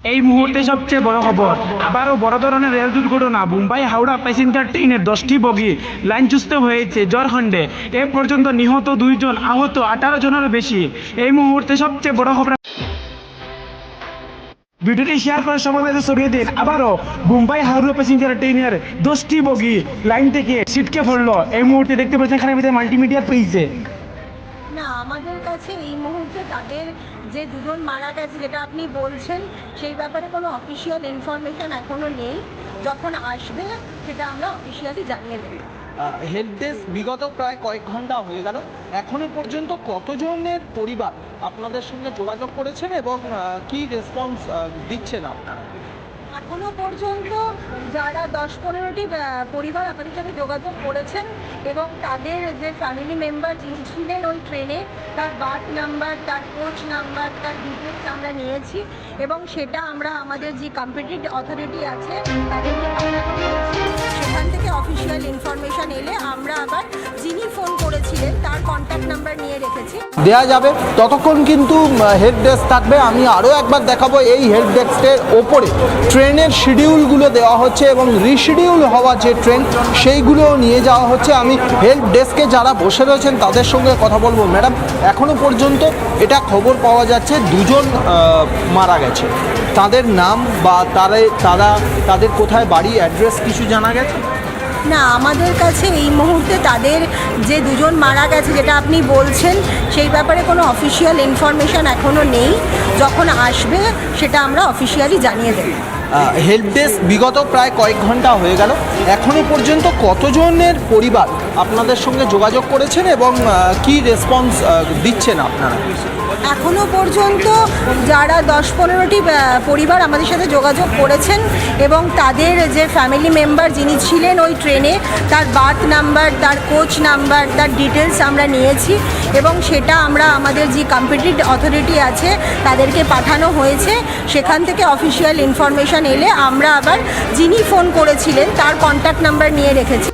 এই মুহূর্তে সবচেয়ে বড় খবর, আবারও বড় ধরনের রেল দুর্ঘটনা। মুম্বাই, হাওড়া, প্যাসেঞ্জার ট্রেনের দশটি বগি লাইনচ্যুত হয়েছে ঝড়খণ্ডে। এ পর্যন্ত নিহত দুইজন আহত, আঠারো জনেরও বেশি। এই মুহূর্তে সবচেয়ে বড় খবর ভিডিওটি শেয়ার করার সবার কাছে ছড়িয়ে দিন। আবারও মুম্বাই, হাওড়া প্যাসেঞ্জার ট্রেনের দশটি বগি লাইন থেকে ছিটকে পড়ল। এই মুহূর্তে দেখতে পাচ্ছেন এখানে ভিতরে মাল্টিমিডিয়ার পেয়েছে না, আমাদের কাছে এই মুহূর্তে তাদের যে দুজন মারা গেছে, যেটা আপনি বলছেন, সেই ব্যাপারে কোনো অফিসিয়াল ইনফরমেশন এখনও নেই। যখন আসবে, সেটা আমরা অফিসিয়ালি জানিয়ে দেবো। হেল্প ডেস্ক বিগত প্রায় কয়েক ঘণ্টা হয়ে গেল। এখনও পর্যন্ত কতজনের পরিবার আপনাদের সঙ্গে যোগাযোগ করেছেন এবং কি রেসপন্স দিচ্ছেন আপনারা? এখনও পর্যন্ত যারা দশ পনেরোটি পরিবার আমাদের সাথে যোগাযোগ করেছেন এবং তাদের যে ফ্যামিলি মেম্বার যিনি ছিলেন ওই ট্রেনে তার বার্থ নাম্বার তার কোচ নাম্বার তার ডিটেলস আমরা নিয়েছি এবং সেটা আমরা আমাদের যে কম্পিটিভ অথরিটি আছে, তাদেরকে সেখান থেকে অফিসিয়াল ইনফরমেশান এলে করেছিলেন তার কন্ট্যাক্ট নাম্বার নিয়ে রেখেছি। দেয়া যাবে। ততক্ষণ কিন্তু হেল্প ডেস্ক থাকবে। আমি আরও একবার দেখাবো, এই হেল্প ডেস্কের ওপরে ট্রেনের শিডিউলগুলো দেওয়া হচ্ছে এবং রিশিডিউল হওয়া যে ট্রেন সেইগুলো নিয়ে যাওয়া হচ্ছে। আমি হেল্প ডেস্কে যারা বসে রয়েছেন, তাদের সঙ্গে কথা বলব। ম্যাডাম এখনও পর্যন্ত এটা খবর পাওয়া যাচ্ছে, দুজন মারা গেছে। তাদের নাম বা তারা তারা, তাদের কোথায় বাড়ি অ্যাড্রেস কিছু জানা গেছে? না, আমাদের কাছে এই মুহূর্তে তাদের যে দুজন মারা গেছে, যেটা আপনি বলছেন, সেই ব্যাপারে কোনো অফিসিয়াল ইনফরমেশান এখনও নেই। যখন আসবে, সেটা আমরা অফিসিয়ালি জানিয়ে দেবো। হেল্প ডেস্ক বিগত প্রায় কয়েক ঘণ্টা হয়ে গেল। এখনও পর্যন্ত কতজনের পরিবার আপনাদের সঙ্গে যোগাযোগ করেছেন এবং কি রেসপন্স দিচ্ছেন আপনারা? এখনও পর্যন্ত যারা দশ পনেরোটি পরিবার আমাদের সাথে যোগাযোগ করেছেন এবং তাদের যে ফ্যামিলি মেম্বার যিনি ছিলেন ওই ট্রেনে তার বার্থ নাম্বার তার কোচ নাম্বার তার ডিটেলস আমরা নিয়েছি। এবং সেটা আমরা আমাদের যে কম্পিটিট অথরিটি আছে, তাদেরকে পাঠানো হয়েছে। সেখান থেকে অফিসিয়াল ইনফরমেশান এলে আমরা আবার যিনি ফোন করেছিলেন, তার কন্ট্যাক্ট নাম্বার নিয়ে রেখেছি।